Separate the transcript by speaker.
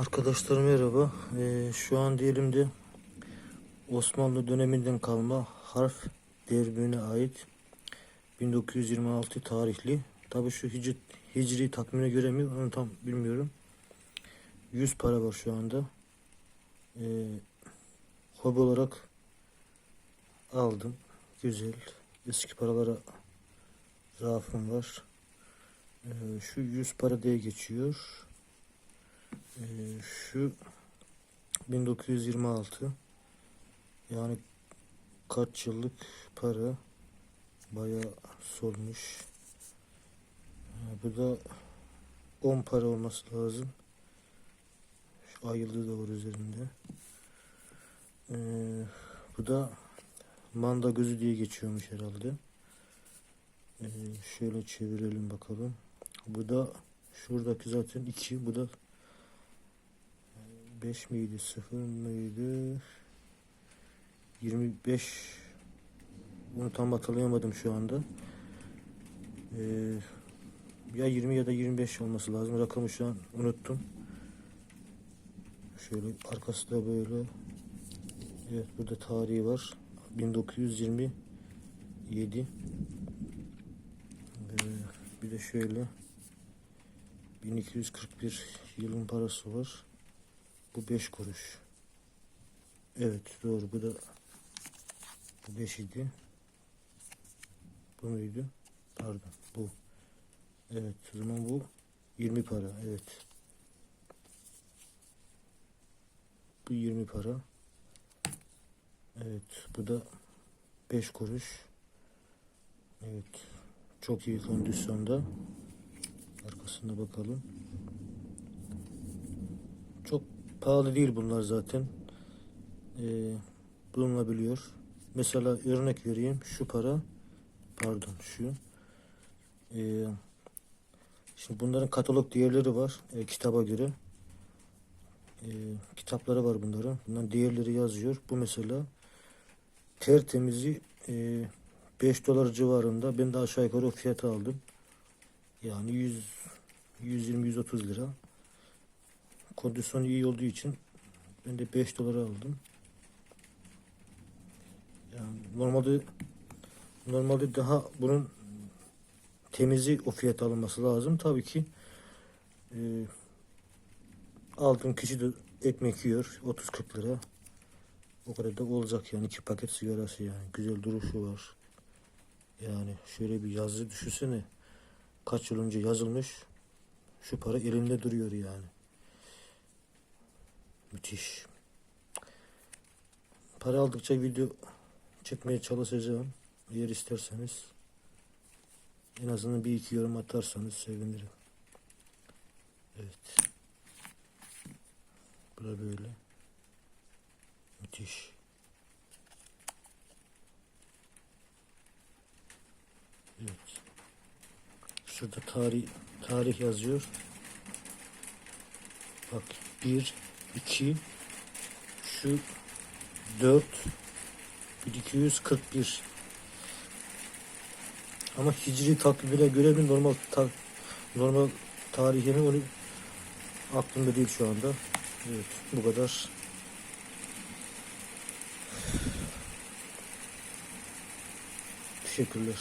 Speaker 1: Arkadaşlar merhaba. Ee, şu an diyelimde Osmanlı döneminden kalma harf derbine ait 1926 tarihli. Tabi şu hicri, hicri takvimine göre mi onu tam bilmiyorum. 100 para var şu anda. Ee, hobi olarak aldım. Güzel. Eski paralara rafım var. Ee, şu 100 para diye geçiyor. Ee, şu 1926 yani kaç yıllık para bayağı solmuş. Ee, bu da 10 para olması lazım. Şu ay yıldızı da var üzerinde. Ee, bu da manda gözü diye geçiyormuş herhalde. Şöyle çevirelim bakalım. Bu da şuradaki zaten 2 bu da 5 miydi 0 mıydı? 25 bunu tam hatırlayamadım şu anda. Ee, ya 20 ya da 25 olması lazım. Rakamı şu an unuttum. Şöyle arkası da böyle. Evet burada tarihi var. 1927 ee, bir de şöyle. 1241 yılın parası var bu 5 kuruş. Evet doğru bu da bu 5 idi. Bu muydu? Pardon bu. Evet o zaman bu 20 para. Evet. Bu 20 para. Evet bu da 5 kuruş. Evet. Çok iyi kondisyonda. Arkasında bakalım. Çok pahalı değil bunlar zaten. Ee, bulunabiliyor. Mesela örnek vereyim. Şu para pardon şu ee, şimdi bunların katalog değerleri var e, kitaba göre e, kitapları var bunların bunların değerleri yazıyor bu mesela tertemizi e, 5 dolar civarında ben de aşağı yukarı o fiyata aldım yani 100 120-130 lira kondisyonu iyi olduğu için ben de 5 dolara aldım. Yani normalde normalde daha bunun temizi o fiyata alınması lazım. Tabii ki e, aldığım kişi de ekmek yiyor 30-40 lira. O kadar da olacak yani iki paket sigarası yani güzel duruşu var. Yani şöyle bir yazı düşünsene. Kaç yıl önce yazılmış. Şu para elinde duruyor yani. Müthiş. Para aldıkça video çekmeye çalışacağım. Eğer isterseniz en azından bir iki yorum atarsanız sevinirim. Evet. Bu da böyle. Müthiş. Evet. Şurada tarih tarih yazıyor. Bak 1 2 şu 4 1241 ama hicri takvimine göre bir normal ta, normal tarihini onu aklımda değil şu anda. Evet bu kadar. Teşekkürler.